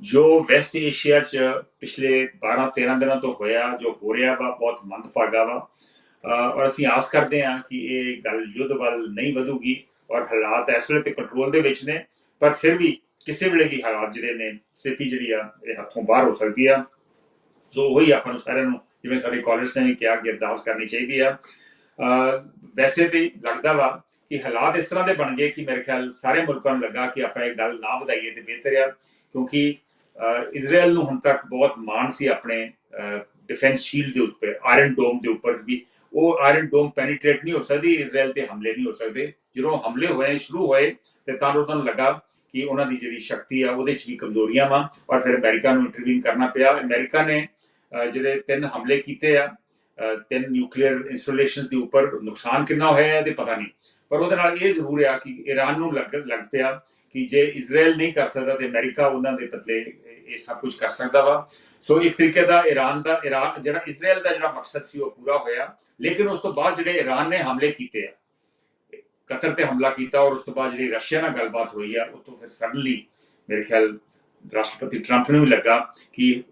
ਜੋ West Asia ਚ ਪਿਛਲੇ 12 13 ਦਿਨਾਂ ਤੋਂ ਹੋਇਆ, ਜੋ ਹੋ ਰਿਹਾ ਵਾ, ਬਹੁਤ ਮੰਦਭਾਗਾ ਵਾ। ਔਰ ਅਸੀਂ ਆਸ ਕਰਦੇ ਹਾਂ ਕਿ ਇਹ ਗੱਲ ਯੁੱਧ ਵੱਲ ਨਹੀਂ ਵਧੂਗੀ ਔਰ ਹਾਲਾਤ ਇਸ ਵੇਲੇ ਤੇ ਕੰਟਰੋਲ ਦੇ ਵਿੱਚ ਨੇ, ਪਰ ਫਿਰ ਵੀ ਕਿਸੇ ਵੇਲੇ ਵੀ ਹਾਲਾਤ ਜਿਹੜੇ ਨੇ, ਸਥਿਤੀ ਜਿਹੜੀ ਆ, ਇਹ ਹੱਥੋਂ ਬਾਹਰ ਹੋ ਸਕਦੀ ਆ। ਸੋ ਉਹੀ ਆਪਾਂ ਨੂੰ ਸਾਰਿਆਂ ਨੂੰ, ਜਿਵੇਂ ਸਾਡੇ ਕਾਲਜ ਨੇ ਵੀ ਕਿਹਾ ਕਿ ਅਰਦਾਸ ਕਰਨੀ ਚਾਹੀਦੀ ਆ। ਵੈਸੇ ਵੀ ਲੱਗਦਾ ਵਾ ਕਿ ਹਾਲਾਤ ਇਸ ਤਰ੍ਹਾਂ ਦੇ ਬਣ ਗਏ ਕਿ ਮੇਰੇ ਖਿਆਲ ਸਾਰੇ ਮੁਲਕਾਂ ਨੂੰ ਲੱਗਾ ਕਿ ਆਪਾਂ ਇਹ ਗੱਲ ਨਾ ਵਧਾਈਏ ਤੇ ਬਿਹਤਰ ਆ, ਕਿਉਂਕਿ ਇਜ਼ਰਾਈਲ ਨੂੰ ਹੁਣ ਤੱਕ ਬਹੁਤ ਮਾਣ ਸੀ ਆਪਣੇ ਡਿਫੈਂਸ ਸ਼ੀਲਡ ਦੇ ਉੱਪਰ ਆਇਰਨ ਡੋਮ ਦੇ ਉੱਪਰ ਵੀ। ਉਹ ਆਇਰਨ ਡੋਮ ਪੈਨੀਟ੍ਰੇਟ ਨਹੀਂ ਹੋ ਸਕਦੀ ਇਜ਼ਰਾਈਲ ਤੇ ਹਮਲੇ ਨਹੀਂ ਹੋ ਸਕਦੇ। ਜਦੋਂ ਹਮਲੇ ਹੋਏ, ਸ਼ੁਰੂ ਹੋਏ, ਤੇ ਤਾਂ ਉਹਨਾਂ ਨੂੰ ਲੱਗਾ ਕਿ ਉਹਨਾਂ ਦੀ ਜਿਹੜੀ ਸ਼ਕਤੀ ਆ, ਉਹਦੇ 'ਚ ਵੀ ਕਮਜ਼ੋਰੀਆਂ ਵਾ। ਔਰ ਫਿਰ ਅਮਰੀਕਾ ਨੂੰ ਇੰਟਰਵੀਨ ਕਰਨਾ ਪਿਆ। ਅਮਰੀਕਾ ਨੇ ਜਿਹੜੇ ਤਿੰਨ ਹਮਲੇ ਕੀਤੇ ਆ ਤਿੰਨ ਨਿਊਕਲੀਅਰ ਇੰਸਟਾਲੇਸ਼ਨਸ ਦੇ ਉੱਪਰ ਨੁਕਸਾਨ ਕਿੰਨਾ ਹੋਇਆ ਇਹਦੇ ਪਤਾ ਨਹੀਂ। ਪਰ ਉਹਦੇ ਨਾਲ ਇਹ ਜ਼ਰੂਰ ਆ ਕਿ ਈਰਾਨ ਨੂੰ ਲੱਗ ਲੱਗ ਪਿਆ ਕਿ ਜੇ ਇਜ਼ਰਾਈਲ ਨਹੀਂ ਕਰ ਸਕਦਾ ਤੇ ਅਮਰੀਕਾ ਉਹਨਾਂ ਦੇ ਬਦਲੇ ਇਹ ਸਭ ਕੁਝ ਕਰ ਸਕਦਾ ਵਾ। ਸੋ ਇੱਕ ਤਰੀਕੇ ਦਾ ਈਰਾਨ ਦਾ ਜਿਹੜਾ ਇਜ਼ਰਾਈਲ ਦਾ ਜਿਹੜਾ ਮਕਸਦ ਸੀ ਉਹ ਪੂਰਾ ਹੋਇਆ। ਲੇਕਿਨ ਉਸ ਤੋਂ ਬਾਅਦ ਜਿਹੜੇ ਈਰਾਨ ਨੇ ਹਮਲੇ ਕੀਤੇ ਆ, ਕਤਰ ਤੇ ਹਮਲਾ ਕੀਤਾ ਔਰ ਉਸ ਤੋਂ ਬਾਅਦ ਜਿਹੜੀ ਰਸ਼ੀਆ ਨਾਲ ਗੱਲਬਾਤ ਹੋਈ ਆ, ਉਹ ਤੋਂ ਫਿਰ ਸਡਨਲੀ ਮੇਰੇ ਖਿਆਲ ਰਾਸ਼ਟਰਪਤੀ ਟਰੰਪ ਨੂੰ ਵੀ ਲੱਗਾ ਕਿ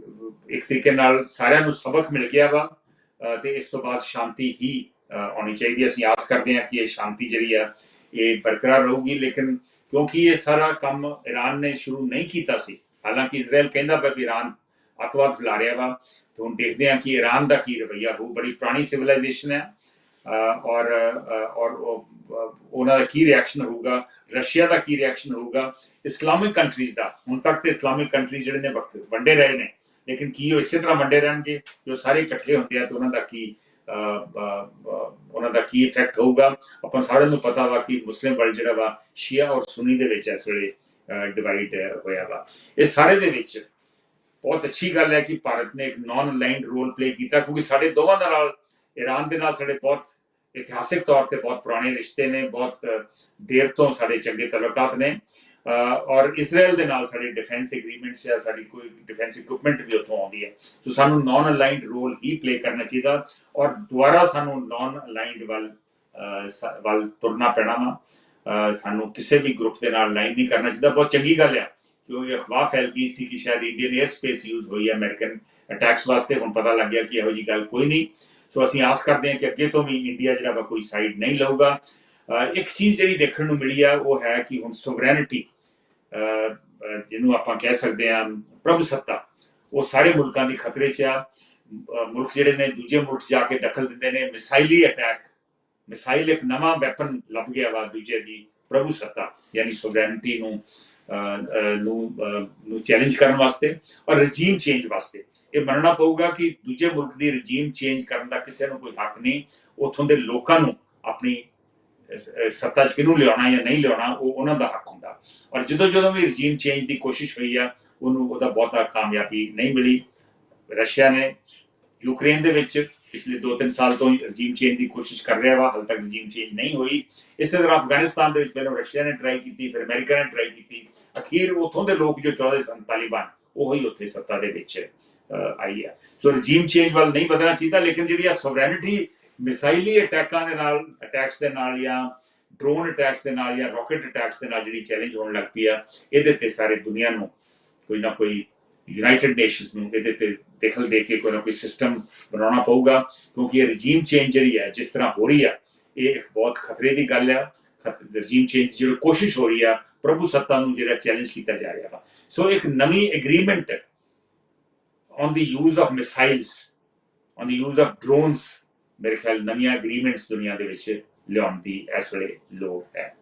ਇੱਕ ਤਰੀਕੇ ਨਾਲ ਸਾਰਿਆਂ ਨੂੰ ਸਬਕ ਮਿਲ ਗਿਆ ਵਾ, ਅਹ, ਤੇ ਇਸ ਤੋਂ ਬਾਅਦ ਸ਼ਾਂਤੀ ਹੀ ਆਉਣੀ ਚਾਹੀਦੀ ਅਸੀਂ ਆਸ ਕਰਦੇ ਹਾਂ ਕਿ ਇਹ ਸ਼ਾਂਤੀ ਜਿਹੜੀ ਆ, ਇਹ ਬਰਕਰਾਰ ਰਹੂਗੀ। ਲੇਕਿਨ ਕਿਉਂਕਿ ਇਹ ਸਾਰਾ ਕੰਮ ਈਰਾਨ ਨੇ ਸ਼ੁਰੂ ਨਹੀਂ ਕੀਤਾ ਸੀ। ਹਾਲਾਂਕਿ ਇਜ਼ਰਾਈਲ ਕਹਿੰਦਾ ਪਿਆ ਕਿ ਈਰਾਨ ਅੱਤਵਾਦ ਫੈਲਾ ਰਿਹਾ ਵਾ। ਤੇ ਹੁਣ ਦੇਖਦੇ ਹਾਂ ਕਿ ਈਰਾਨ ਦਾ ਕੀ ਰਵੱਈਆ ਹੋਊ। ਬੜੀ ਪੁਰਾਣੀ ਸਿਵਲਾਈਜੇਸ਼ਨ ਹੈ। ਔਰ ਔਰ ਉਹਨਾਂ ਦਾ ਕੀ ਰਿਐਕਸ਼ਨ ਹੋਊਗਾ? ਰਸ਼ੀਆ ਦਾ ਕੀ ਰਿਐਕਸ਼ਨ ਹੋਊਗਾ? ਇਸਲਾਮਿਕ ਕੰਟਰੀਜ਼ ਦਾ। ਹੁਣ ਤੱਕ ਤੇ ਇਸਲਾਮਿਕ ਕੰਟਰੀ ਜਿਹੜੇ ਨੇ ਵੰਡੇ ਰਹੇ ਨੇ। ਲੇਕਿਨ ਕੀ ਉਹ ਇਸੇ ਤਰ੍ਹਾਂ ਵੰਡੇ ਰਹਿਣਗੇ? ਜੋ ਸਾਰੇ ਇਕੱਠੇ ਹੁੰਦੇ ਆ ਤੇ ਉਹਨਾਂ ਦਾ ਕੀ ਉਹਨਾਂ ਦਾ ਕੀ ਇਫੈਕਟ ਹੋਊਗਾ, ਆਪਾਂ ਸਾਰਿਆਂ ਨੂੰ ਪਤਾ ਵਾ ਕਿ ਮੁਸਲਿਮ ਵਰਲਡ ਜਿਹੜਾ ਵਾ, ਸ਼ੀਆ ਔਰ ਸੁਨੀ ਦੇ ਵਿੱਚ ਇਸ ਵੇਲੇ ਡਿਵਾਈਡ ਹੋਇਆ ਵਾ। ਇਹ ਸਾਰੇ ਦੇ ਵਿੱਚ ਬਹੁਤ ਅੱਛੀ ਗੱਲ ਹੈ ਕਿ ਭਾਰਤ ਨੇ ਇੱਕ ਨਾਨ ਅਲਾਈਨਡ ਰੋਲ ਪਲੇ ਕੀਤਾ, ਕਿਉਂਕਿ ਸਾਡੇ ਦੋਵਾਂ ਦੇ ਨਾਲ ਈਰਾਨ ਦੇ ਨਾਲ ਸਾਡੇ ਬਹੁਤ ਇਤਿਹਾਸਿਕ ਤੌਰ ਤੇ ਬਹੁਤ ਪੁਰਾਣੇ ਰਿਸ਼ਤੇ ਨੇ, ਬਹੁਤ ਦੇਰ ਤੋਂ ਸਾਡੇ ਚੰਗੇ ਤਲੁਕਾਤ ਨੇ। ਔਰ ਇਜ਼ਰਾਈਲ ਦੇ ਨਾਲ ਸਾਡੇ ਡਿਫੈਂਸ ਐਗਰੀਮੈਂਟਸ ਜਾਂ ਸਾਡੀ ਕੋਈ ਡਿਫੈਂਸ ਇਕਵਿਪਮੈਂਟ ਵੀ ਉੱਥੋਂ ਆਉਂਦੀ ਹੈ। ਸੋ ਸਾਨੂੰ ਨਾਨ ਅਲਾਈਨਡ ਰੋਲ ਹੀ ਪਲੇ ਕਰਨਾ ਚਾਹੀਦਾ ਔਰ ਦੁਬਾਰਾ ਸਾਨੂੰ ਨਾਨ ਅਲਾਈਨਡ ਵੱਲ ਵੱਲ ਤੁਰਨਾ ਪੈਣਾ ਵਾ। ਸਾਨੂੰ ਕਿਸੇ ਵੀ ਗਰੁੱਪ ਦੇ ਨਾਲ ਲਾਈਨ ਨਹੀਂ ਕਰਨਾ ਚਾਹੀਦਾ। ਬਹੁਤ ਚੰਗੀ ਗੱਲ ਆ, ਕਿਉਂਕਿ ਅਫਵਾਹ ਫੈਲ ਗਈ ਸੀ ਕਿ ਸ਼ਾਇਦ ਇੰਡੀਅਨ 에ਅਰ ਸਪੇਸ ਯੂਜ਼ ਹੋਈ ਹੈ ਅਮਰੀਕਨ ਅਟੈਕਸ ਵਾਸਤੇ ਹੁਣ ਪਤਾ ਲੱਗ ਗਿਆ ਕਿ ਇਹੋ ਜੀ ਗੱਲ ਕੋਈ ਨਹੀਂ। ਸੋ ਅਸੀਂ ਆਸ ਕਰਦੇ ਹਾਂ ਕਿ ਅੱਗੇ ਤੋਂ ਵੀ ਇੰਡੀਆ ਜਿਹੜਾ ਵਾ ਕੋਈ ਸਾਈਡ ਨਹੀਂ ਲਊਗਾ। ਇੱਕ ਚੀਜ਼ ਜਿਹੜੀ ਦੇਖਣ ਨੂੰ ਮਿਲੀ ਆ, ਉਹ ਹੈ ਕਿ ਹੁਣ ਸੋਵਰੈਨਿਟੀ ਜਿਹਨੂੰ ਆਪਾਂ ਕਹਿ ਸਕਦੇ ਹਾਂ ਪ੍ਰਭੂ ਸੱਤਾ ਉਹ ਸਾਰੇ ਮੁਲਕਾਂ ਦੀ ਖਤਰੇ 'ਚ ਆ। ਮੁਲਕ ਜਿਹੜੇ ਨੇ ਦੂਜੇ ਮੁਲਕ ਜਾ ਕੇ ਦਖਲ ਦਿੰਦੇ ਨੇ। ਮਿਸਾਈਲੀ ਅਟੈਕ ਮਿਸਾਈਲ ਇੱਕ ਨਵਾਂ ਵੈਪਨ ਲੱਭ ਗਿਆ ਵਾ ਦੂਜੇ ਦੀ ਪ੍ਰਭੂ ਸੱਤਾ ਯਾਨੀ ਸੋਵਰੈਨਿਟੀ ਨੂੰ ਅਹ, ਨੂੰ ਨੂੰ ਚੈਲੰਜ ਕਰਨ ਵਾਸਤੇ ਔਰ ਰਜੀਮ ਚੇਂਜ ਵਾਸਤੇ। ਇਹ ਮੰਨਣਾ ਪਊਗਾ ਕਿ ਦੂਜੇ ਮੁਲਕ ਦੀ ਰਜੀਮ ਚੇਂਜ ਕਰਨ ਦਾ ਕਿਸੇ ਨੂੰ ਕੋਈ ਹੱਕ ਨਹੀਂ। ਉਥੋਂ ਦੇ ਲੋਕਾਂ ਨੂੰ ਆਪਣੀ ਸੱਤਾ 'ਚ ਕਿਹਨੂੰ ਲਿਆਉਣਾ ਜਾਂ ਨਹੀਂ ਲਿਆਉਣਾ, ਉਹ ਉਹਨਾਂ ਦਾ ਹੱਕ ਹੁੰਦਾ। ਔਰ ਜਦੋਂ ਜਦੋਂ ਵੀ ਰਜੀਮ ਚੇਂਜ ਦੀ ਕੋਸ਼ਿਸ਼ ਹੋਈ ਆ, ਉਹਨੂੰ ਉਹਦਾ ਬਹੁਤਾ ਕਾਮਯਾਬੀ ਨਹੀਂ ਮਿਲੀ। ਰਸ਼ੀਆ ਨੇ ਯੂਕਰੇਨ ਦੇ ਵਿੱਚ ਪਿਛਲੇ 2-3 ਸਾਲ ਤੋਂ ਰਜੀਮ ਚੇਂਜ ਦੀ ਕੋਸ਼ਿਸ਼ ਕਰ ਰਿਹਾ ਵਾ, ਹਾਲ ਤੱਕ ਰਜੀਮ ਚੇਂਜ ਨਹੀਂ ਹੋਈ। ਇਸੇ ਤਰ੍ਹਾਂ ਅਫਗਾਨਿਸਤਾਨ ਦੇ ਵਿੱਚ ਪਹਿਲਾਂ ਰਸ਼ੀਆ ਨੇ ਟਰਾਈ ਕੀਤੀ, ਫਿਰ ਅਮਰੀਕਾ ਨੇ ਟਰਾਈ ਕੀਤੀ। ਅਖੀਰ ਉਥੋਂ ਦੇ ਲੋਕ ਜੋ ਚਾਹੁੰਦੇ ਸਨ, ਤਾਲਿਬਾਨ, ਉਹ ਹੀ ਉੱਥੇ ਸੱਤਾ ਦੇ ਵਿੱਚ ਆਈ ਆ। ਸੋ ਰਜੀਮ ਚੇਂਜ ਵੱਲ ਨਹੀਂ ਵਧਣਾ ਚਾਹੀਦਾ, ਲੇਕਿਨ ਜਿਹੜੀ ਆ ਸੋਵਰੈਨਿਟੀ ਮਿਸਾਈਲੀ ਅਟੈਕਾਂ ਦੇ ਨਾਲ, ਅਟੈਕਸ ਦੇ ਨਾਲ ਜਾਂ ਡਰੋਨ ਅਟੈਕਸ ਦੇ ਨਾਲ ਜਾਂ ਰਾਕਟ ਅਟੈਕਸ ਦੇ ਨਾਲ ਜਿਹੜੀ ਚੈਲੰਜ ਹੋਣ ਲੱਗ ਪਈ ਆ, ਇਹਦੇ ਤੇ ਸਾਰੇ ਦੁਨੀਆ ਨੂੰ ਕੋਈ ਨਾ ਕੋਈ ਯੂਨਾਈਟਿਡ ਨੇਸ਼ਨਸ ਨੂੰ ਇਹਦੇ ਤੇ ਦਖਲ ਦੇ ਕੇ ਕੋਈ ਨਾ ਕੋਈ ਸਿਸਟਮ ਬਣਾਉਣਾ ਪਊਗਾ, ਕਿਉਂਕਿ ਇਹ ਰਜੀਮ ਚੇਂਜ ਜਿਹੜੀ ਹੈ ਜਿਸ ਤਰ੍ਹਾਂ ਹੋ ਰਹੀ ਆ, ਇਹ ਇੱਕ ਬਹੁਤ ਖਤਰੇ ਦੀ ਗੱਲ ਆ। ਰਜੀਮ ਚੇਂਜ ਦੀ ਜਿਹੜੀ ਕੋਸ਼ਿਸ਼ ਹੋ ਰਹੀ ਆ, ਪ੍ਰਭੂ ਸੱਤਾ ਨੂੰ ਜਿਹੜਾ ਚੈਲੰਜ ਕੀਤਾ ਜਾ ਰਿਹਾ ਵਾ। ਸੋ ਇੱਕ ਨਵੀਂ agreement on the use of missiles on the use of drones ਮੇਰੇ ਖਿਆਲ ਨਵੀਆਂ ਐਗਰੀਮੈਂਟਸ ਦੁਨੀਆ ਦੇ ਵਿੱਚ ਲਿਆਉਣ ਦੀ ਇਸ ਵੇਲੇ ਲੋੜ ਹੈ।